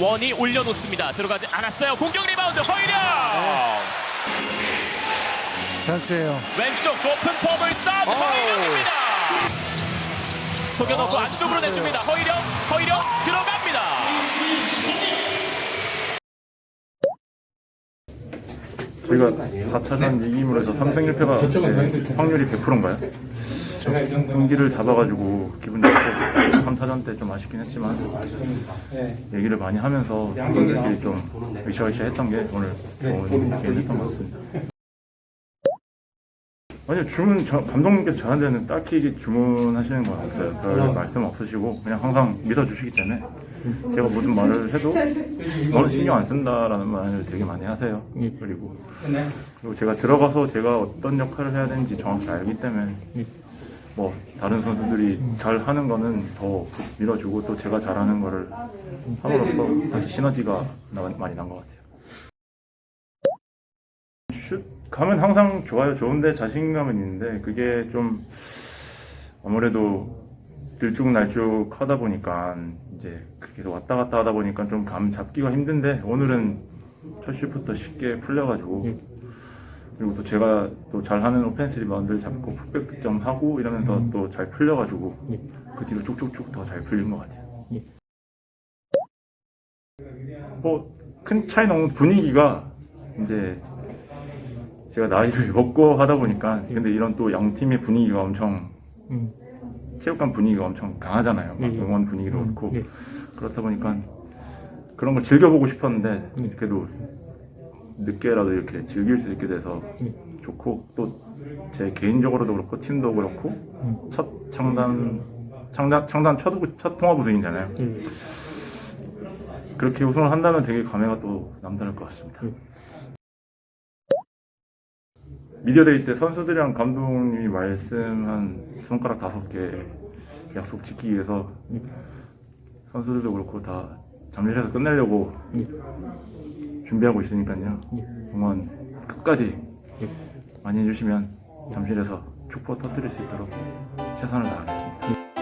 원이 올려놓습니다. 들어가지 않았어요. 공격 리바운드 허일영 찬스예요. 왼쪽 높은 폼을 싼 허일영입니다. 속여놓고 아, 안쪽으로 좋았어요. 내줍니다. 허일영 허일영 들어갑니다. 저희가 4차전 이김으로 해서 3승 1패가 확률이 100%인가요? 경기를 잡아가지고 기분 좋고 3차전 때 좀 아쉽긴 했지만 얘기를 많이 하면서 분들끼리 좀 으쌰으쌰 했던 게 오늘 좋은 게임이었던 것 같습니다. 아니요 주문 저, 감독님께서 저한테는 딱히 주문하시는 건 없어요. 별 말씀 없으시고 그냥 항상 믿어주시기 때문에 제가 무슨 말을 해도 너는 신경 안 쓴다라는 말을 되게 많이 하세요. 그리고 그리고 제가 들어가서 제가 어떤 역할을 해야 되는지 정확히 알기 때문에 뭐 다른 선수들이 잘 하는 거는 더 밀어주고 또 제가 잘하는 거를 함으로써 같이 시너지가 나- 많이 난 것 같아요. 슛 가면 항상 좋아요. 좋은데 자신감은 있는데 그게 좀 아무래도 들쭉날쭉 하다 보니까 이제 그렇게 왔다 갔다 하다 보니까 좀 감 잡기가 힘든데 오늘은 첫 슛부터 쉽게 풀려가지고 그리고 또 제가 또 잘하는 오펜스 리바운드를 잡고 풋백 득점하고 이러면서 또잘 풀려가지고 그 뒤로 쭉쭉쭉 더 잘 풀린 것 같아요. 뭐큰 차이는 없는 분위기가 이제 제가 나이를 먹고 하다 보니까 근데 이런 또 양 팀의 분위기가 엄청 체육관 분위기가 엄청 강하잖아요. 막 응원 분위기도 그렇고. 그렇다 보니까 그런 걸 즐겨보고 싶었는데 그래도 늦게라도 이렇게 즐길 수 있게 돼서 좋고 또 제 개인적으로도 그렇고 팀도 그렇고 첫 창단 창단 창단 첫, 우- 첫 통합 우승이잖아요. 그렇게 우승을 한다면 되게 감회가 또 남다를 것 같습니다. 미디어데이 때 선수들이랑 감독님이 말씀한 손가락 다섯 개 약속 지키기 위해서 선수들도 그렇고 다 잠실에서 끝내려고 준비하고 있으니까요. 응원 끝까지 많이 해주시면 잠실에서 축포 터뜨릴 수 있도록 최선을 다하겠습니다.